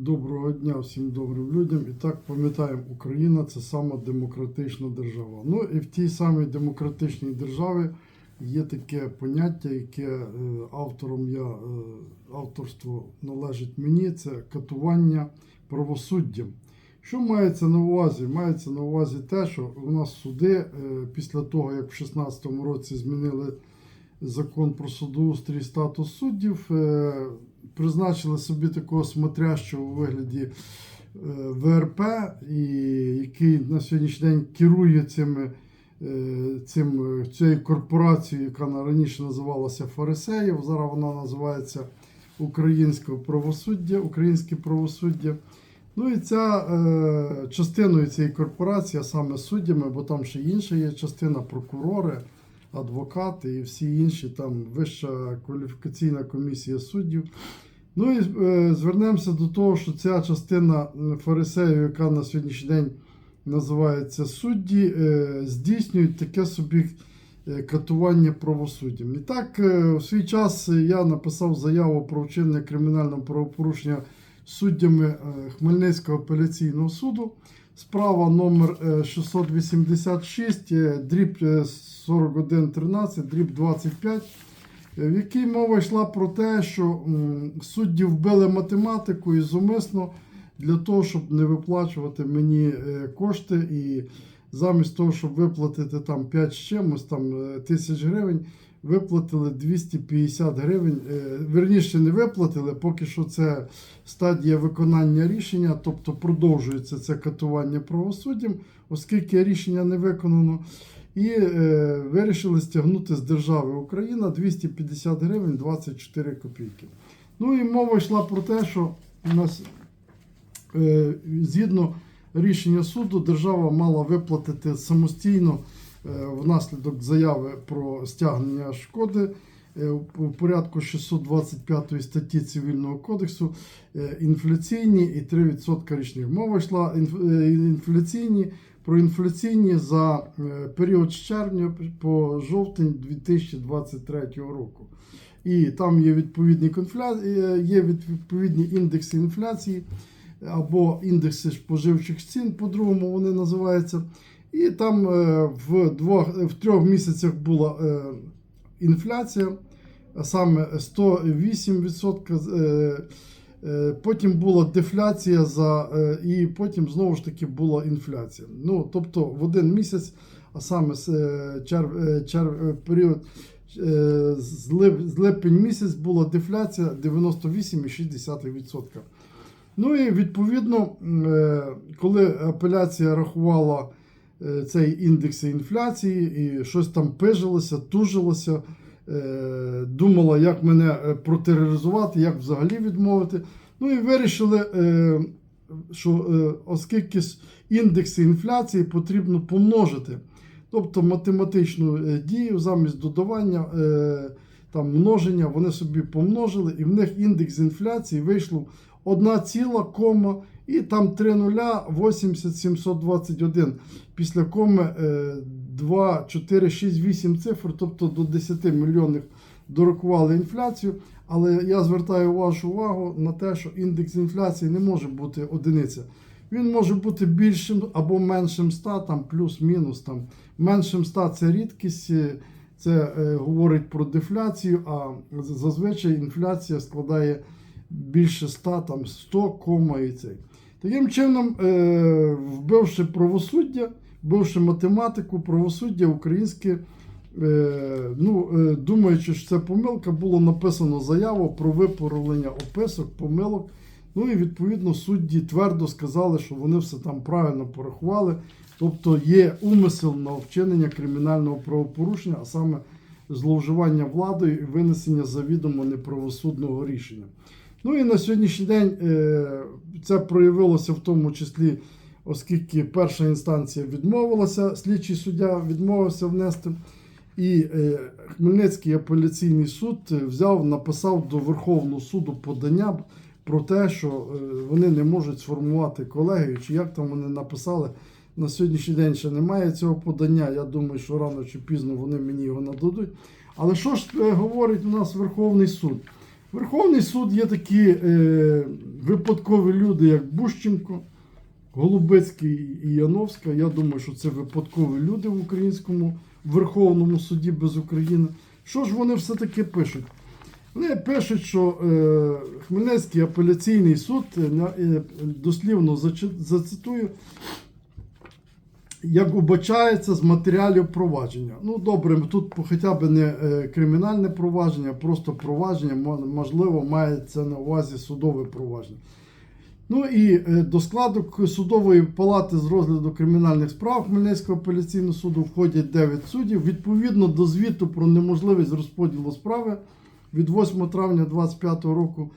Доброго дня всім добрим людям. І так пам'ятаємо, Україна це сама демократична держава. Ну і в тій самій демократичній державі є таке поняття, яке е, автором я е, авторство належить мені, це катування правосуддям. Що мається на увазі? Мається на увазі те, що у нас суди е, після того, як в 2016 році змінили закон про судоустрій статус суддів, е, призначили собі такого смотрящого у вигляді е, ВРП, і який на сьогоднішній день керує цими, цим, е, цією корпорацією, яка раніше називалася Фарисеїв. Зараз вона називається Українське правосуддя, Українське правосуддя. Ну і ця е, частиною цієї корпорації, а саме суддями, бо там ще інша є частина прокурори, адвокати і всі інші, там Вища кваліфікаційна комісія суддів. Ну і е, звернемося до того, що ця частина фарисеїв, яка на сьогоднішній день називається судді, е, здійснюють таке собі е, катування правосуддям. І так, в свій час я написав заяву про вчинення кримінального правопорушення суддями Хмельницького апеляційного суду. Справа номер е, 686, е, дріб 4113, дріб 25, е, в якій мова йшла про те, що судді вбили математику і зумисно для того, щоб не виплачувати мені е, кошти. І замість того, щоб виплатити там 5 з чимось там е, тисяч гривень, виплатили 250 гривень. Верніше не виплатили, поки що це стадія виконання рішення, тобто продовжується це катування правосуддям, оскільки рішення не виконано. І е, вирішили стягнути з держави Україна 250 гривень 24 копійки. Ну і мова йшла про те, що у нас е, згідно рішення суду держава мала виплатити самостійно е, внаслідок заяви про стягнення шкоди у порядку 625 статті Цивільного кодексу е, інфляційні і 3% річних. Мова йшла е, інфляційні про інфляційні за е, період з червня по жовтень 2023 року. І там є відповідні е, є відповідні індекси інфляції або індекси споживчих цін, по-другому вони називаються. І там е, в двох в трьох місяцях була е, інфляція, саме 108%. е, е, Потім була дефляція за, е, і потім знову ж таки була інфляція. Ну, тобто в один місяць, а саме черв, е, період з, липень місяць була дефляція 98,6%. Ну і відповідно, коли апеляція рахувала цей індекс інфляції і щось там пижилося, тужилося, думала, як мене е, протероризувати, як взагалі відмовити. Ну і вирішили, е, що е, оскільки індекси інфляції потрібно помножити, тобто математичну е, дію замість додавання. е, Там множення, вони собі помножили, і в них індекс інфляції вийшло 1 ціла кома, і там 3 нуля 80 721. Після коми е, 2, 4, 6, 8 цифр, тобто до 10 мільйонів дорахували інфляцію. Але я звертаю вашу увагу на те, що індекс інфляції не може бути одиниця. Він може бути більшим або меншим 100, там плюс-мінус. Там. Меншим 100 це рідкість, е, це е, говорить про дефляцію, а зазвичай інфляція складає більше 100, там 100, кома і цей. Таким чином, е, вбивши правосуддя, вбивши математику, правосуддя українське, е, ну, е, думаючи, що це помилка, було написано заяву про виправлення описок, помилок. Ну і відповідно судді твердо сказали, що вони все там правильно порахували. Тобто є умисел на вчинення кримінального правопорушення, а саме зловживання владою і винесення завідомо неправосудного рішення. Ну і на сьогоднішній день е, це проявилося в тому числі, оскільки перша інстанція відмовилася, слідчий суддя відмовився внести. І е, Хмельницький апеляційний суд е, взяв, написав до Верховного суду подання про те, що вони не можуть сформувати колегію, чи як там вони написали. На сьогоднішній день ще немає цього подання. Я думаю, що рано чи пізно вони мені його нададуть. Але що ж говорить у нас Верховний суд? Верховний суд є такі е, випадкові люди, як Бущенко, Голубецький і Яновська. Я думаю, що це випадкові люди в українському Верховному суді без України. Що ж вони все-таки пишуть? Вони пишуть, що е, Хмельницький апеляційний суд, е, е, дослівно зацитую, як убачається з матеріалів провадження. Ну, добре, тут хоча б не е, кримінальне провадження, просто провадження, можливо, мається на увазі судове провадження. Ну і е, до складу судової палати з розгляду кримінальних справ Хмельницького апеляційного суду входять 9 суддів. Відповідно до звіту про неможливість розподілу справи від 8 травня 2025 року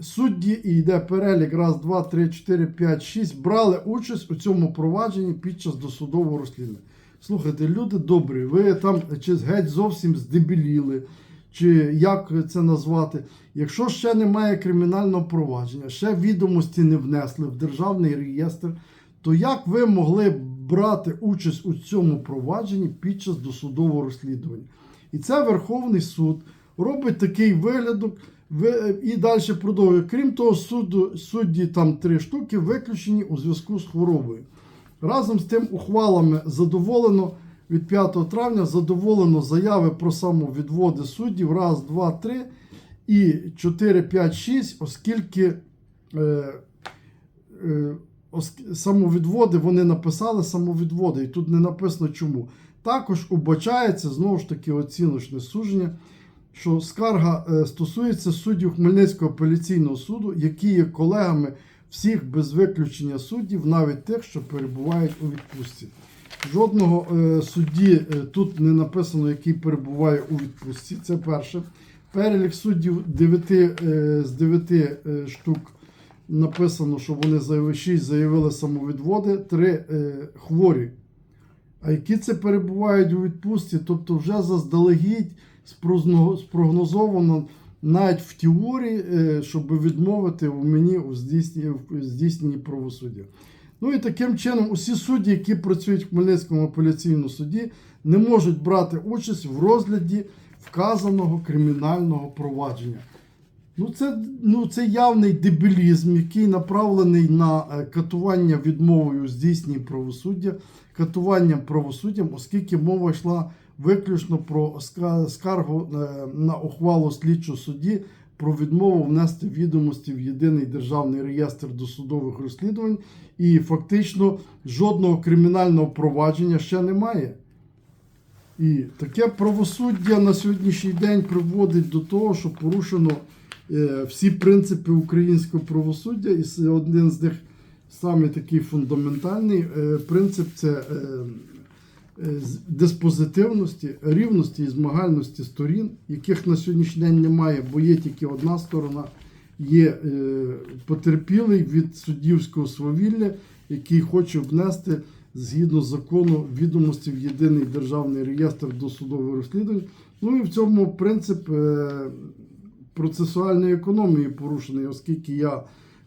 судді і йде перелік раз, два, три, чотири, п'ять, шість брали участь у цьому провадженні під час досудового розслідування. Слухайте, люди добрі, ви там чи геть зовсім здебіліли, чи як це назвати. Якщо ще немає кримінального провадження, ще відомості не внесли в державний реєстр, то як ви могли брати участь у цьому провадженні під час досудового розслідування? І це Верховний суд робить такий виглядок і далі продовжує. Крім того, суду, судді там три штуки виключені у зв'язку з хворобою. Разом з тим ухвалами задоволено від 5 травня задоволено заяви про самовідводи суддів раз, два, три і 4, 5, 6, оскільки е, е, самовідводи вони написали самовідводи, і тут не написано чому. Також убачається знову ж таки оціночне судження, що скарга е, стосується суддів Хмельницького апеляційного суду, які є колегами всіх без виключення суддів, навіть тих, що перебувають у відпустці. Жодного е, судді е, тут не написано, який перебуває у відпустці. Це перше. Перелік суддів 9, е, з 9 е, штук написано, що вони заявили 6 заявили самовідводи, 3 е, хворі. А які це перебувають у відпустці, тобто вже заздалегідь спрогнозовано навіть в теорії, е, щоб відмовити в мені у здійсненні, правосуддя. Ну і таким чином усі судді, які працюють в Хмельницькому апеляційному суді, не можуть брати участь в розгляді вказаного кримінального провадження. Ну це, ну, це явний дебілізм, який направлений на е, катування відмовою здійсненні правосуддя, катуванням правосуддям, оскільки мова йшла виключно про скаргу е, на ухвалу слідчого судді про відмову внести відомості в єдиний державний реєстр досудових розслідувань, і фактично жодного кримінального провадження ще немає. І таке правосуддя на сьогоднішній день приводить до того, що порушено е, всі принципи українського правосуддя, і один з них саме такий фундаментальний е, принцип це диспозитивності, рівності і змагальності сторін, яких на сьогоднішній день немає, бо є тільки одна сторона, є е, потерпілий від суддівського свавілля, який хоче внести згідно закону відомості в єдиний державний реєстр досудового розслідування. Ну і в цьому принцип е, процесуальної економії порушений, оскільки я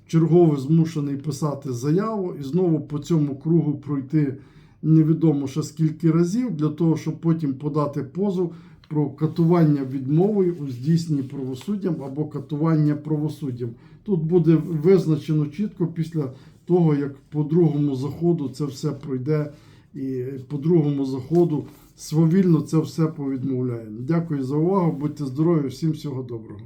чергово змушений писати заяву і знову по цьому кругу пройти невідомо ще скільки разів, для того, щоб потім подати позов про катування відмовою у здійсненні правосуддям або катування правосуддям. Тут буде визначено чітко після того, як по другому заходу це все пройде, і по другому заходу свавільно це все повідмовляє. Дякую за увагу, будьте здорові, всім всього доброго.